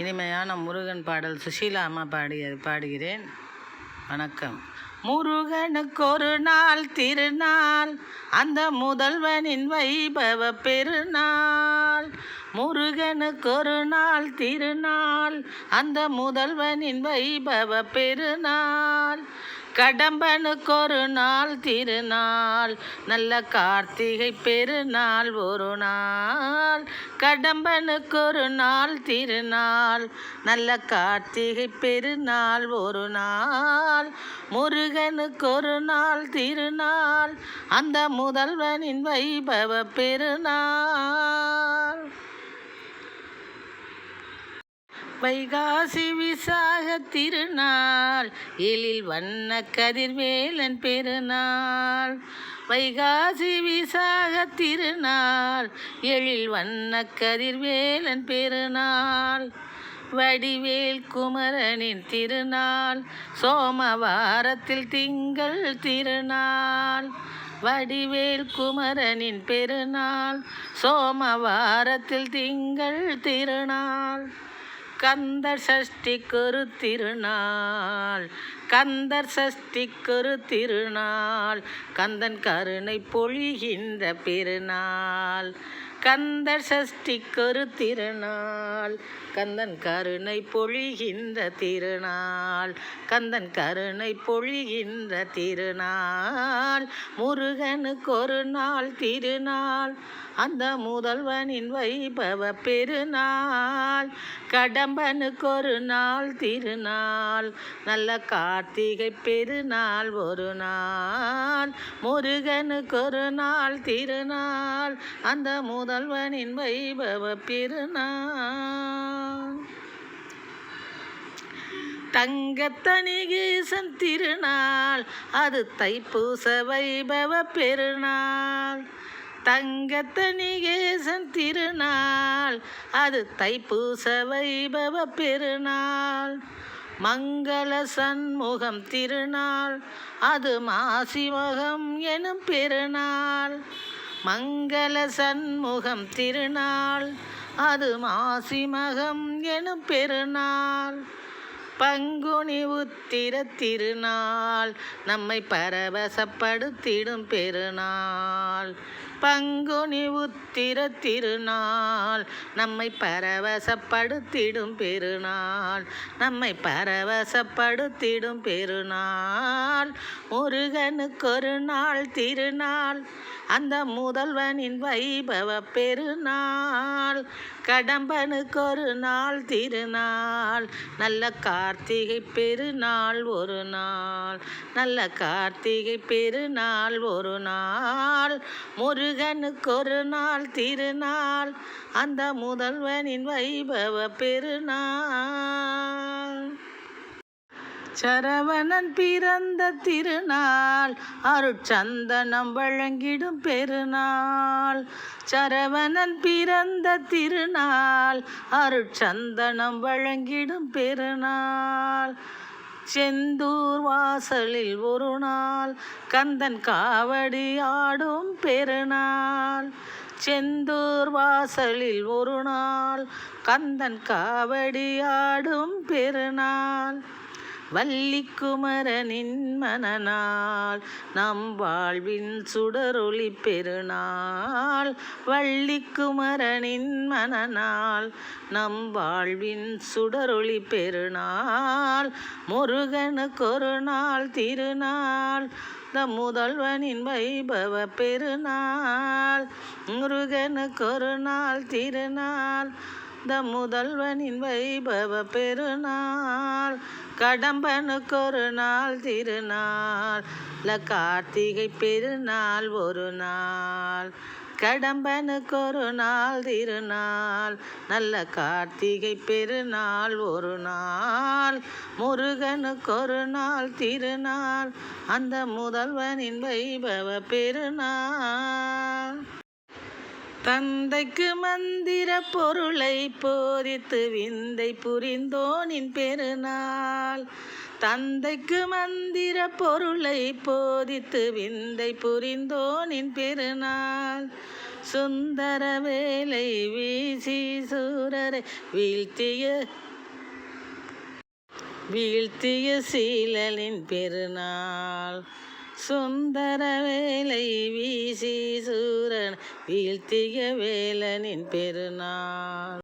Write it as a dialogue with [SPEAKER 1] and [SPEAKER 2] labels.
[SPEAKER 1] இனிமையான முருகன் பாடல் சுஷீலா அம்மா பாடிய பாடுகிறேன். வணக்கம். முருகனுக்கு ஒரு நாள் திருநாள் அந்த முதல்வனின் வைபவ பெருநாள். முருகனுக்கு ஒரு நாள் திருநாள் அந்த முதல்வனின் வைபவ பெருநாள். கடம்பனுக்கு ஒரு நாள் திருநாள் நல்ல கார்த்திகை பெருநாள் ஒரு நாள். கடம்பனுக்கு ஒரு நாள் திருநாள் நல்ல கார்த்திகை பெருநாள் ஒரு நாள். முருகனுக்கு ஒரு நாள் திருநாள் அந்த முதல்வனின் வைபவ பெருநாள். வைகாசி விசாக திருநாள் எழில் வண்ண கதிர்வேலன் பெருநாள். வைகாசி விசாக திருநாள் எழில் வண்ண கதிர்வேலன் பெருநாள். வடிவேல் குமரனின் திருநாள் சோமவாரத்தில் திங்கள் திருநாள். வடிவேல் குமரனின் பெருநாள் சோமவாரத்தில் திங்கள் திருநாள். கந்தர் சஷ்டிக்கொரு திருநாள். கந்தர் சஷ்டிக்கொரு திருநாள். கந்தன் கருணை பொழிகின்ற பெருநாள். கந்த சஷ்டிக்கொரு திருநாள். கந்தன் கருணை பொழிகின்ற திருநாள். கந்தன் கருணை பொழிகின்ற திருநாள். முருகனுக்கு ஒரு நாள் திருநாள். அந்த முதல்வனின் வைபவ பெருநாள். கடம்பனுக்கு ஒரு நாள் திருநாள். நல்ல கார்த்திகை பெருநாள் ஒரு நாள். முருகனுக்கு ஒரு நாள் திருநாள். அந்த முதல்வனின் வைபவ பெருநாள். தங்கத்தனிகேசன் திருநாள் அது தைப்பூச வைபவ பெருநாள். தங்கத்தனிகேசன் திருநாள் அது தைப்பூச வைபவ பெருநாள். மங்கள சண்முகம் திருநாள் அது மாசிமகம் எனும் பெருநாள். மங்கள சண்முகம் திருநாள் அது மாசிமகம் எனும் பெருநாள். பங்குனி உத்திர திருநாள் நம்மை பரவசப்படுத்திடும் பெருநாள். பங்குனி உத்திர திருநாள் நம்மை பரவசப்படுத்திடும் பெருநாள். நம்மை பரவசப்படுத்திடும் பெருநாள். முருகனுக்கு ஒரு நாள் திருநாள். அந்த முதல்வனின் வைபவ பெருநாள். கடம்பனுக்கு ஒரு நாள் திருநாள். நல்ல கார்த்திகை பெருநாள் ஒரு நாள். நல்ல கார்த்திகை பெருநாள் ஒரு நாள். முருகனுக்கு ஒரு நாள் திருநாள். அந்த முதல்வனின் வைபவ பெருநாள். சரவணன் பிறந்த திருநாள் அருட்சந்தனம் வழங்கிடும் பெருநாள். சரவணன் பிறந்த திருநாள் அருட்சந்தனம் வழங்கிடும் பெருநாள். செந்தூர் வாசலில் ஒரு நாள் கந்தன் காவடி ஆடும் பெருநாள். செந்தூர் வாசலில் ஒரு நாள் கந்தன் காவடி ஆடும் பெருநாள். வள்ளிக்குமரனின் மனநாள் நம் வாழ்வின் சுடரொளி பெருநாள். வள்ளிக்குமரனின் மனநாள் நம் வாழ்வின் சுடரொளி பெருநாள். முருகனுக்கு ஒரு நாள் திருநாள் த முதல்வனின் வைபவ பெருநாள். முருகனுக்கு ஒரு நாள் திருநாள் இந்த முதல்வனின் வைபவ பெருநாள் கடம்பனுக்கு ஒரு நாள் திருநாள் ல கார்த்திகை பெருநாள் ஒரு நாள் கடம்பனுக்கு ஒரு நாள் திருநாள் நல்ல கார்த்திகை பெருநாள் ஒரு நாள் முருகனுக்கு ஒரு நாள் திருநாள் அந்த முதல்வனின் வைபவ பெருநாள். தந்தைக்கு மந்திர பொருளை போதித்து விந்தை புரிந்தோனின் பெருநாள். தந்தைக்கு மந்திர பொருளை போதித்து விந்தை புரிந்தோனின் பெருநாள். சுந்தர வேலை வீசி சூரரை வீழ்த்திய வீழ்த்திய சீலனின் பெருநாள். சுந்தர வேலை வீசி சூரன் வீழ்த்திய வேலனின் பெருநாள்.